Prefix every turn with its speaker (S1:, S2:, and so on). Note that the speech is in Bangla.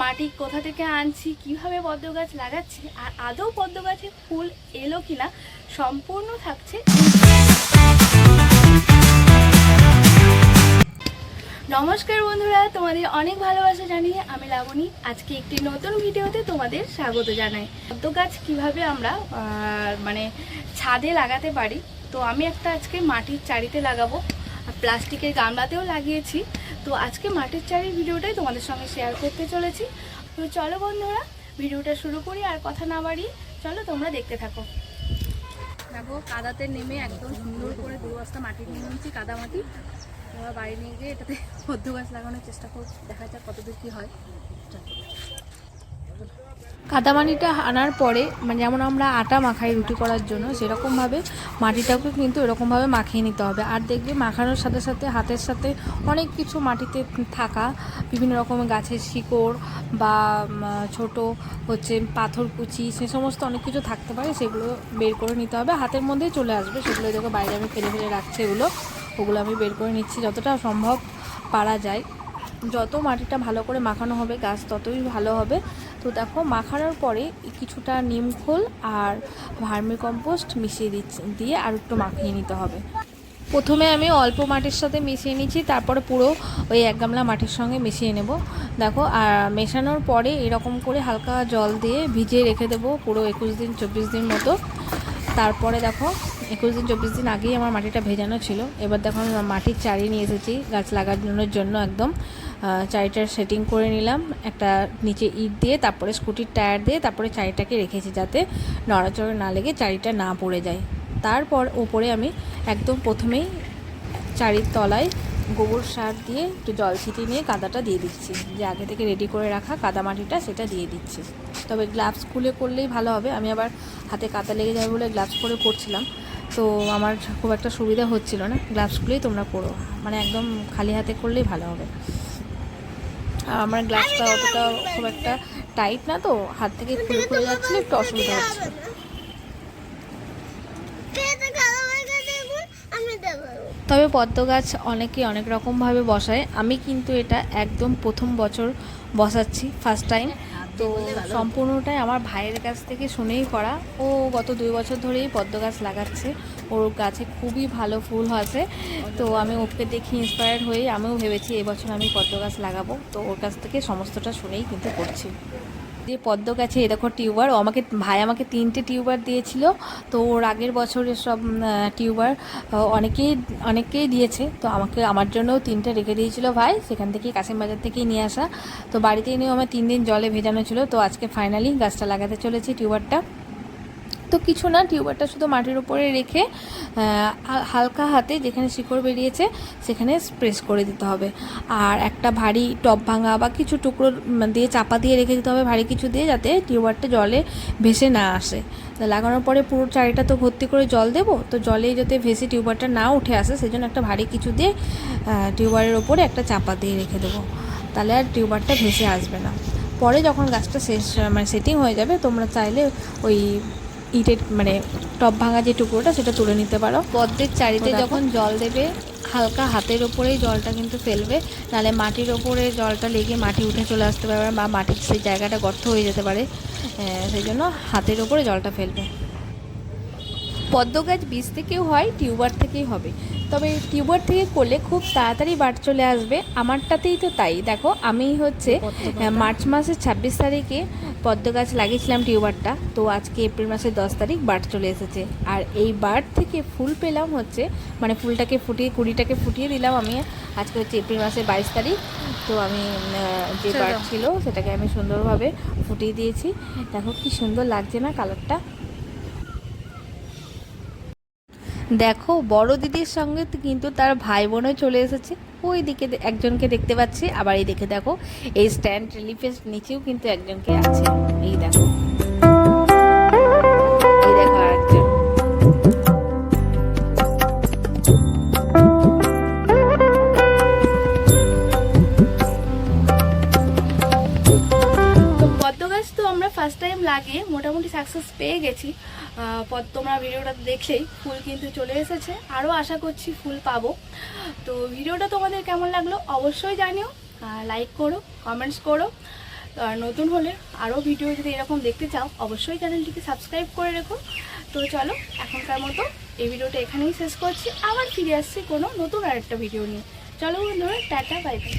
S1: মাটি কোথা থেকে আনছি, কীভাবে পদ্ম গাছ লাগাচ্ছি, আর আদৌ পদ্ম গাছে ফুল এলো কিনা, সম্পূর্ণ থাকছে নমস্কার বন্ধুরা, তোমাদের অনেক ভালোবাসা জানিয়ে আমি লাবণী। আজকে একটি নতুন ভিডিওতে তোমাদের স্বাগত জানাই। পদ্ম গাছ কীভাবে আমরা মানে ছাদে লাগাতে পারি, তো আমি একটা আজকে মাটির চারিতে লাগাবো। প্লাস্টিকের গামলাতেও লাগিয়েছি। তো আজকে মাটির চারির ভিডিওটাই তোমাদের সঙ্গে শেয়ার করতে চলেছি। তো চলো বন্ধুরা, ভিডিওটা শুরু করি আর কথা না বাড়ি চলো তোমরা দেখতে থাকো। দেখো, কাদাতে নেমে একদম সুন্দর করে দু বস্তা মাটি নিয়ে নিয়েছি কাদা মাটি বাড়ি নিয়ে গিয়ে এটাতে পদ্ম গাছ লাগানোর চেষ্টা করছি, দেখা যাক কতদূর কী হয়।
S2: কাদামাটিটা আনার পরে মানে যেমন আমরা আটা মাখাই রুটি করার জন্য, সেরকমভাবে মাটিটাকে কিন্তু এরকমভাবে মাখিয়ে নিতে হবে। আর দেখবে মাখানোর সাথে সাথে হাতের সাথে অনেক কিছু মাটিতে থাকা বিভিন্ন রকমের গাছের শিকড় বা ছোট হচ্ছে পাথর কুচি, সে সমস্ত অনেক কিছু থাকতে পারে, সেগুলো বের করে নিতে হবে। হাতের মধ্যেই চলে আসবে, সেগুলো দেখো বাইরে আমি ফেলে ফেলে রাখছি এগুলো। ওগুলো আমি বের করে নিচ্ছি, যতটা সম্ভব পারা যায়। যত মাটিটা ভালো করে মাখানো হবে গাছ, ততই ভালো হবে। তো দেখো, মাখানোর পরে কিছুটা নিম খোল আর ভার্মি কম্পোস্ট মিশিয়ে দিচ্ছি, দিয়ে আর একটু মাখিয়ে নিতে হবে। প্রথমে আমি অল্প মাটির সাথে মিশিয়ে নিচ্ছি, তারপরে পুরো ওই এক গামলা মাটির সঙ্গে মিশিয়ে নেব। দেখো, আর মেশানোর পরে এরকম করে হালকা জল দিয়ে ভিজিয়ে রেখে দেবো পুরো একুশ দিন, চব্বিশ দিন মতো। তারপরে দেখো, একুশ দিন, চব্বিশ দিন আগেই আমার মাটিটা ভেজানো ছিল। এবার দেখো, আমি মাটির চারি নিয়ে এসেছি গাছ লাগানোর জন্য একদম। চারিটার সেটিং করে নিলাম। একটা নিচে ইট দিয়ে, তারপরে স্কুটির টায়ার দিয়ে, তারপরে চারিটাকে রেখেছি যাতে নড়াচড়া না লেগে চারিটা না পড়ে যায়। তারপর ওপরে আমি একদম প্রথমেই চারির তলায় গোবর সার দিয়ে একটু জল ছিটিয়ে নিয়ে কাদাটা দিয়ে দিচ্ছি। যে আগে থেকে রেডি করে রাখা কাদা মাটিটা সেটা দিয়ে দিচ্ছি। তবে গ্লাভস খুলে করলেই ভালো হবে। আমি আবার হাতে কাদা লেগে যাবে বলে গ্লাভস করে করছিলাম। তো আমার খুব একটা সুবিধা হচ্ছিল না। গ্লাভস খুলেই তোমরা করো। মানে একদম খালি হাতে করলেই ভালো হবে। আমার গ্লাসটা অতটা খুব একটা টাইট না তো, হাত থেকে খুলে খুলে যাচ্ছিল, একটু অসুবিধা হচ্ছে। তবে পদ্ম গাছ অনেকে অনেক রকমভাবে বসায়। আমি কিন্তু এটা একদম প্রথম বছর বসাচ্ছি ফার্স্ট টাইম তো সম্পূর্ণটাই আমার ভাইয়ের কাছ থেকে শুনেই করা। ও গত দুই বছর ধরেই পদ্ম গাছ লাগাচ্ছে। ওর গাছে খুবই ভালো ফুল আছে। তো আমি ওকে দেখি ইন্সপায়ার হয়ে আমিও ভেবেছি এবছর আমি পদ্ম গাছ লাগাবো। তো ওর কাছ থেকে সমস্তটা শুনেই কিন্তু করছি। যে পদ্ম গাছে এ দেখো টিউবার, ও আমাকে, ভাই আমাকে তিনটে টিউবার দিয়েছিল। তো ওর আগের বছরের সব টিউবার অনেকেই অনেকেই দিয়েছে। তো আমাকে, আমার জন্যও তিনটে রেখে দিয়েছিল ভাই, সেখান থেকে কাশিম বাজার থেকেই নিয়ে আসা। তো বাড়িতে এনেও আমার তিন দিন জলে ভেজানো ছিল। তো আজকে ফাইনালি গাছটা লাগাতে চলেছি টিউবারটা। তো কিছু না, টিউবারটা শুধু মাটির উপরে রেখে হালকা হাতে যেখানে শিকড় বেরিয়েছে সেখানে স্প্রেস করে দিতে হবে। আর একটা ভারী টপ ভাঙা বা কিছু টুকরো দিয়ে চাপা দিয়ে রেখে দিতে হবে, ভারী কিছু দিয়ে যাতে টিউবারটা জলে ভেসে না আসে। লাগানোর পরে পুরো চারিটা তো ভর্তি করে জল দেবো, তো জলে যাতে ভেসে টিউবারটা না উঠে আসে, সেজন্য একটা ভারী কিছু দিয়ে টিউবারের ওপরে একটা চাপা দিয়ে রেখে দেবো। তাহলে আর টিউবারটা ভেসে আসবে না। পরে যখন গাছটা শেষ মানে সেটিং হয়ে যাবে, তোমরা চাইলে ওই ইটের মানে টপ ভাঙা যে টুকরোটা সেটা তুলে নিতে পারো। পদ্মের চারিতে যখন জল দেবে হালকা হাতের ওপরেই জলটা কিন্তু ফেলবে নাহলে মাটির ওপরে জলটা লেগে মাটি উঠে চলে আসতে পারে বা মাটির সেই জায়গাটা গর্ত হয়ে যেতে পারে। সেই জন্য হাতের ওপরে জলটা ফেলবে। পদ্ম গাছ বীজ থেকেও হয় টিউবার থেকেই হবে। তবে টিউবার থেকে করলে খুব তাড়াতাড়ি বাট চলে আসবে। আমারটাতেই তো তাই। দেখো আমি হচ্ছে মার্চ মাসের ছাব্বিশ তারিখে পদ্ম গাছ লাগিয়েছিলাম টিউবারটা তো আজকে এপ্রিল মাসের দশ তারিখ বাট চলে এসেছে। আর এই বাট থেকে ফুল পেলাম হচ্ছে মানে ফুলটাকে ফুটিয়ে কুড়িটাকে ফুটিয়ে দিলাম আমি। আজকে হচ্ছে এপ্রিল মাসের বাইশ তারিখ তো আমি যে বাট ছিল সেটাকে আমি সুন্দরভাবে ফুটিয়ে দিয়েছি। দেখো কি সুন্দর লাগছে না কালারটা। দেখো, বড় দিদির সঙ্গে কিন্তু তার ভাই বোনও চলে এসেছে। ওই দিকে একজনকে দেখতে পাচ্ছি। আবার এই দেখে দেখো, এই স্ট্যান্ড রিলিফের নিচেও কিন্তু একজনকে আছে। এই দেখো।
S1: ফার্স্ট টাইম লাগিয়ে মোটামুটি সাকসেস পেয়ে গেছি। তোমরা ভিডিওটা দেখলেই ফুল কিন্তু চলে এসেছে। আরও আশা করছি ফুল পাবো। তো ভিডিওটা তোমাদের কেমন লাগল অবশ্যই জানিও। লাইক করো কমেন্টস করো। আর নতুন হলে আরও ভিডিও যদি এরকম দেখতে চাও, অবশ্যই চ্যানেলটিকে সাবস্ক্রাইব করে রেখো। তো চলো, এখনকার মতো এই ভিডিওটা এখানেই শেষ করছি। আবার ফিরে আসছি কোনো নতুন আরেকটা ভিডিও নিয়ে। চলো বন্ধুরা, টাটা বাই বাই